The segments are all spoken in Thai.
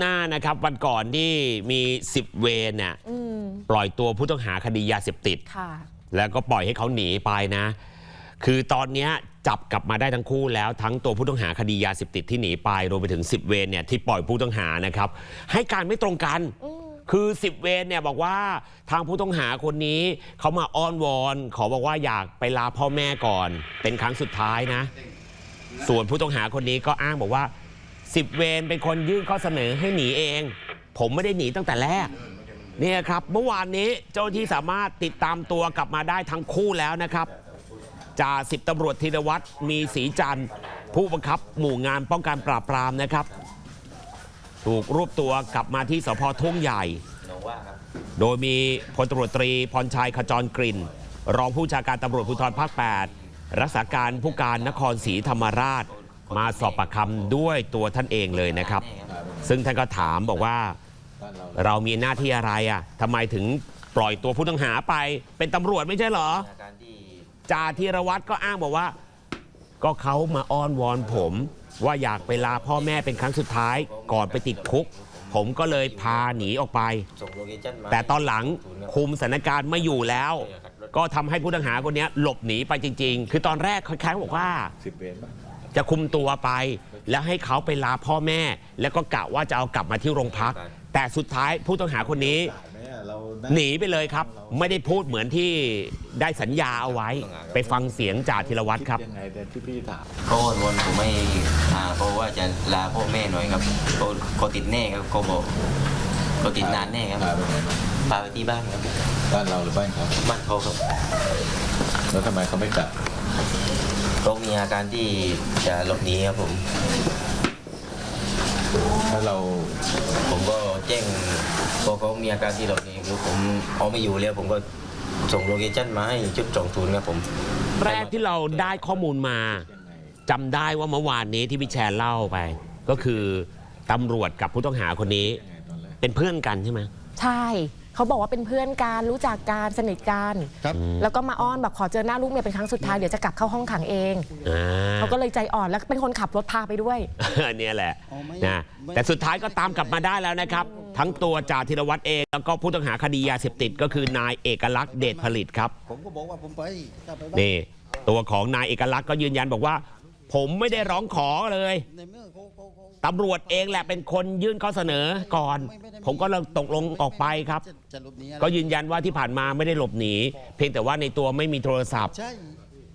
หน้านะครับวันก่อนที่มี 10 เวรเนี่ยอืมปล่อยตัวผู้ต้องหาคดียาเสพติดค่ะแล้วก็ปล่อยให้เขาหนีไปนะ คือตอนเนี้ยจับกลับมาได้ทั้งคู่แล้วทั้งตัวผู้ต้องหาคดียาเสพติดที่หนีไปรวมไปถึง 10 เวรเนี่ยที่ปล่อยผู้ต้องหานะครับ ให้การไม่ตรงกันคือ 10 เวรเนี่ยบอกว่าทางผู้ต้องหาคนนี้เขามาอ้อนวอนขอบอกว่าอยากไปลาพ่อแม่ก่อน เป็นครั้งสุดท้ายนะ ส่วนผู้ต้องหาคนนี้ก็อ้างบอกว่า 10เวรเป็นคนยื่นข้อเสนอให้หนีเอง ผมไม่ได้หนีตั้งแต่แรกเนี่ยครับเมื่อวานนี้เจ้าหน้าที่สามารถติดตามตัวกลับมาได้ทั้งคู่แล้วนะครับจ่าสิบตำรวจธีรวัตรมีศรีจันทร์ ผู้บังคับหมู่งานป้องกันปราบปรามนะครับ ถูกรวบตัวกลับมาที่สพทุ่งใหญ่ โดยมีพลตำรวจตรีพรชัยขจรกลิ่น รองผู้ชาการตำรวจภูธรภาค 8 รักษาการผู้การนครศรีธรรมราช มาสอบปากคำด้วยตัวท่านเองเลยนะครับ ซึ่งท่านก็ถามบอกว่าเรามีหน้าที่อะไรอะทำไมถึงปล่อยตัวผู้ต้องหาไป เป็นตำรวจไม่ใช่เหรออาการที่จ่าธีรวัตรก็อ้างบอกว่า ก็เขามาอ้อนวอนผม ว่าอยากไปลาพ่อแม่เป็นครั้งสุดท้าย ก่อนไปติดคุก ผมก็เลยพาหนีออกไปส่งโลเคชั่นมาแต่ตอนหลังคุมสถานการณ์ไม่อยู่แล้ว ก็ทำให้ผู้ต้องหาคนเนี้ยหลบหนีไปจริง ๆ คือตอนแรกคล้ายๆบอกว่าสิบเวรป่ะ จะคุมตัวไป แล้วให้เขาไปลาพ่อแม่ แล้วก็กะว่าจะเอากลับมาที่โรงพัก แต่สุดท้ายผู้ต้องหาคนนี้แม่เราหนีไปเลยครับ ไม่ได้พูดเหมือนที่ได้สัญญาเอาไว้ ไปฟังเสียงจ่าธีรวัตรครับยังไงเดี๋ยวที่พี่ถามเขาอ้อนวอนผมไม่อ่าเพราะว่าจะลาพ่อแม่หน่อยครับเขาเขาติดแน่ครับเขาบอกเขาติดนานแน่ครับพาไปไหนมาพาไปที่บ้านครับบ้านเราหรือบ้านเขาบ้านเขาครับแล้วทำไมเขาไม่กลับ เขามีอาการที่จะหลบหนีครับผมแล้วเราผมก็แจ้งพอเขามีอาการที่หลบหนีคือผมเอาไม่อยู่แล้วผมก็ส่งโลเคชั่นมาให้ชุดสองศูนย์ครับผมแรกที่เราได้ข้อมูลมายังไงจำได้ว่าเมื่อวานนี้ที่พี่แชร์เล่าไป ก็คือตำรวจกับผู้ต้องหาคนนี้ เป็นเพื่อนกันใช่ไหมใช่ เขาบอกว่าเป็นเพื่อนกันรู้จักกันสนิทกันครับแล้วก็มาอ้อนแบบขอเจอหน้าลูกเมียเป็นครั้งสุดท้ายเดี๋ยวจะกลับเข้าห้องขังเองอ่าเขาก็เลยใจอ่อนแล้วเป็นคนขับรถพาไปด้วยเนี่ยแหละอ๋อไม่นะไม่ แต่สุดท้ายก็ตามกลับมาได้แล้วนะครับ ทั้งตัวจ่าธีรวัตรเองแล้วก็ผู้ต้องหาคดียาเสพติดก็คือนายเอกลักษณ์เดชผลิตครับ ผมก็บอกว่าผมไปถ้าไปบ้าน นี่ตัวของนายเอกลักษณ์ก็ยืนยันบอกว่า ผมไม่ได้ร้องขอเลยตำรวจเองแหละเป็นคนยื่นข้อเสนอก่อน ผมก็เลยตกลงออกไปครับ ก็ยืนยันว่าที่ผ่านมาไม่ได้หลบหนี เพียงแต่ว่าในตัวไม่มีโทรศัพท์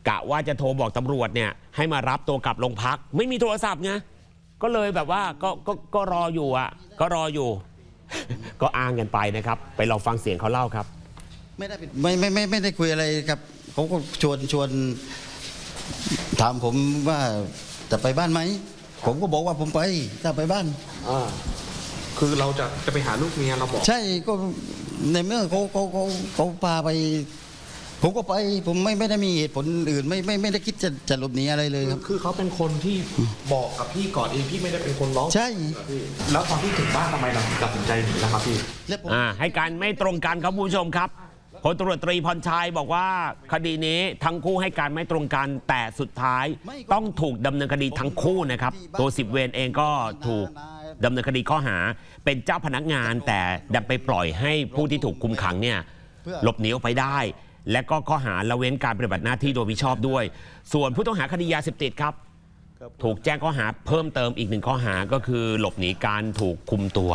กะว่าจะโทรบอกตำรวจเนี่ย ให้มารับตัวกลับโรงพัก ไม่มีโทรศัพท์ไงก็เลยแบบว่าก็ก็ก็รออยู่อะ ก็รออยู่ ก็อ้างกันไปนะครับ ไปลองฟังเสียงเขาเล่าครับ ไม่ได้ไม่ไม่ไม่ไม่ได้คุยอะไรครับเขาก็ชวนชวน ถามผมว่าจะไปบ้านไหม ผมก็บอกว่าผมไปถ้าไปบ้าน อ่าคือเราจะจะไปหาลูกเมียเราบอก ใช่ก็ในเมื่อเขาเขาเขาเขาพาไป ผมก็ไปผมไม่ไม่ได้มีเหตุผลอื่นไม่ไม่ไม่ได้คิดจะจะหลบหนีอะไรเลยครับ คือเขาเป็นคนที่บอกกับพี่ก่อนเองพี่ไม่ได้เป็นคนร้องใช่พี่แล้วตอนที่ถึงบ้านทำไมเราถึงตัดสินใจหนีนะครับพี่ แล้วผม อ่าให้การไม่ตรงกันครับคุณผู้ชมครับพ ลตำรวจตรีพรชัยบอกว่าคดีนี้ทั้งคู่ให้การไม่ตรงกันแต่สุดท้ายต้องถูกดำเนินคดีทั้งคู่นะครับ ตัวสิบเวรเองก็ถูกดำเนินคดีข้อหา เป็นเจ้าพนักงาน แต่ดันไปปล่อยให้ผู้ที่ถูกคุมขังเนี่ยหลบหนีออกไปได้ และก็ข้อหาละเว้นการปฏิบัติหน้าที่โดยมิชอบด้วย ส่วนผู้ต้องหาคดียาเสพติดครับ ถูกแจ้งข้อหาเพิ่มเติมอีกหนึ่งข้อหาก็คือหลบหนีการถูกคุมตัว